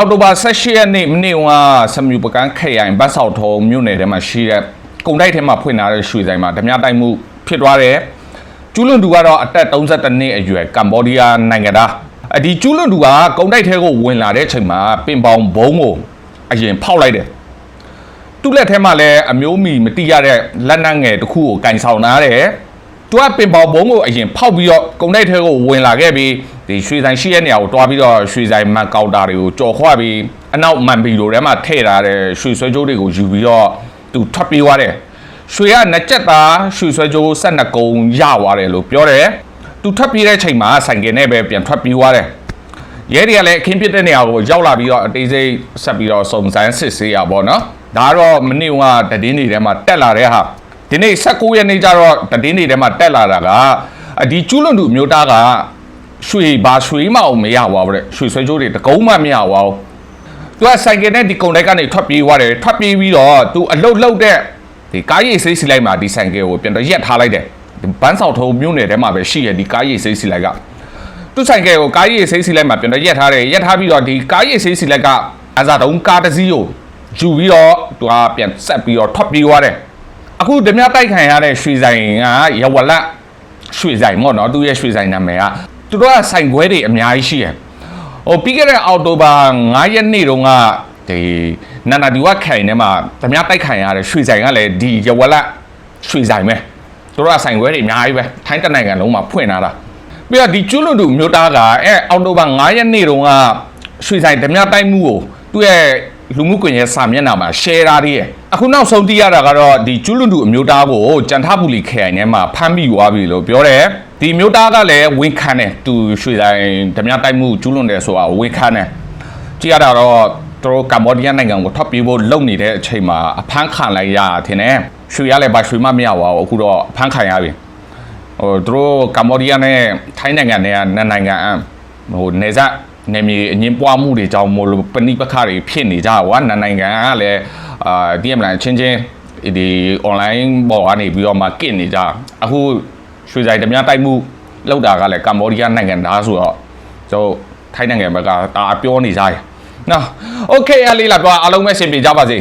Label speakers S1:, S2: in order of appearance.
S1: အောက်တိုဘာ16ရက်နေ့မနေ့ကစမြူပကန်းခရိုင်ဘတ်ဆောက်ထုံမြို့နယ်ထဲမှာရှိတဲ့ကုံတိုက်ထဲမှာဖွင့်ထားတဲ့ရွှေဆိုင်မှာဓမြတိုက်မှုဖြစ်သွားတယ်ကျူးလွန်သူကတော့အသက်32နှစ်အရွယ်ကမ္ဘောဒီးယားနိုင်ငံသားအဒီကျူးလွန်သူကကုံတိုက်ထဲကိုဝင်လာတဲ့အချိန်မှာပင်ပေါင်ဘုံကိုအရင်ဖောက်လိုက်တယ်သူ့လက်ထဲမှာလည်းအမျိုးမီမတိရတဲ့လက်နက်ငယ်တစ်ခုကိုကင်ဆောင်ထားတယ်။ သူကပင်ပေါဘုံကိုအရင်ဖောက်ပြီးတော့ကုံတိုက်ထဲကိုဝင်လာခဲ့ပြီးဒီရွှေဆိုင်ရှိတဲ့နေရာကိုတွားပြီးတော့ရွှေဆိုင်မန်ကောင်တာတွေကိုကြော်ခွပြီးအနောက်မန်ဘီလိုထဲမှာထည့်ထားတဲ့ရွှေဆွဲကြိုးတွေကိုယူပြီးတော့သူထွက်ပြေးသွားတယ်။ရွှေကနှစ်ကြက်သားရွှေဆွဲကြိုး၁၂ကုံရသွားတယ်လို့ပြောတယ်။သူထွက်ပြေးတဲ့အချိန်မှာဆိုင်ကယ်နဲ့ပဲပြန်ထွက်ပြေးသွားတယ်။ရဲတွေကလည်းအခင်းဖြစ်တဲ့နေရာကိုရောက်လာပြီးတော့အသေးစိတ်ဆက်ပြီးတော့စုံစမ်းစစ်ဆေးရပါတော့နော်ဒါကတော့မနေ့ကတည်င်းတွေထဲမှာတက်လာတဲ့ဟာ ဒီနေ့16ရက်နေ့ကျတော့တည်င်းတွေထဲမှာတက်လာတာကအဒီကျူးလွန်သူအမျိုးသားကရွှေဘာရွှေမအောင်မရပါဘူးတဲ့ရွှေဆွဲကြိုးတွေတကုံးမှမရပါဘူးသူကဆိုင်ကယ်နဲ့ဒီကုံတိုက်ကနေထွက်ပြေးသွားတယ်ထွက်ပြေးပြီးတော့သူအလုတ်လုတ်တဲ့ဒီကားရိပ်စိတ်စီလိုက်မှာဒီဆိုင်ကယ်ကိုပြန်တော့ရက်ထားလိုက်တယ်ဒီဘန်းဆောင်ထုံးမြို့နယ်ထဲမှာပဲရှိရဒီကားရိပ်စိတ်စီလိုက်ကသူဆိုင်ကယ်ကိုကားကြီးစိတ်စီလိုက်မှာပြန်တော့ရက်ထားတယ်ရက်ထားပြီးတော့ဒီကားကြီးစိတ်စီလိုက်ကအစားတုံးကားတစ်စီးကိုယူပြီးတော့သူကပြန်ဆက်ပြီးတော့ထွက်ပြေးသွားတယ် အခုဓမြတိုက်ခံရတဲ့ရွှေဆိုင်ကရဝလက်ရွှေဆိုင်ပေါ့နော်သူရဲ့ရွှေဆိုင်နာမည်ကသူတို့ကဆိုင်ခွဲတွေအများကြီးရှိရယ်ဟိုပြီးခဲ့တဲ့အောက်တိုဘာ9ရက်နေ့တုန်းကဒီနန္ဒဒီဝခိုင်ထဲမှာဓမြတိုက်ခံရတဲ့ရွှေဆိုင်ကလည်းဒီရဝလက်ရွှေဆိုင်ပဲသူတို့ကဆိုင်ခွဲတွေအများကြီးပဲထိုင်းတစ်နိုင်ငံလုံးမှာဖွင့်ထားတာပြီးတော့ဒီကျွလွန်သူမြို့သားကအဲအောက်တိုဘာ9ရက်နေ့တုန်းကရွှေဆိုင်ဓမြတိုက်မှုကိုသူ့ရဲ့လူမှုကွန်ရက်စာမျက်နှာမှာ share ထားသေးတယ် အခုနောက်ဆုံးသိရတာကတော့ဒီကျွလွန်သူအမျိုးသားကိုကြံထပူလီခရိုင်ထဲမှာဖမ်းမိသွားပြီလို့ပြောတယ်ဒီမျိုးသားကလည်းဝန်ခံတယ်သူရွှေဆိုင်ဓမြတိုက်မှုကျွလွန်တယ်ဆိုတာဝန်ခံတယ်ကြည့်ရတာတော့သူတို့ကမ္ဘောဒီးယားနိုင်ငံကိုထွက်ပြေးဖို့လုပ်နေတဲ့အချိန်မှာအဖမ်းခံလိုက်ရတာထင်တယ်ရွှေရလည်းဘာရွှေမမရပါဘူးအခုတော့အဖမ်းခံရပြီဟိုသူတို့ကမ္ဘောဒီးယားနဲ့ထိုင်းနိုင်ငံနဲ့ကနှစ်နိုင်ငံအဟိုနေဆက်နေမြေအငင်းပွားမှုတွေကြောင့်မို့လို့ပဏိပခတွေဖြစ်နေကြကွာနှစ်နိုင်ငံကလည်း အာဒီမလန်ချင်းချင်းဒီ online ပေါ်ကနေပြီးတော့မှကင့်နေကြအခုရွှေဆိုင်ဓမြတိုက်မှုလောက်တာကလည်းကမ္ဘောဒီးယားနိုင်ငံသားဆိုတော့ကျွန်တော်ထိုင်းနိုင်ငံဘက်ကဒါပြောနေကြတယ်နော်โอเคအလေးလာတော့အားလုံးပဲရှင်ပြကြပါစေ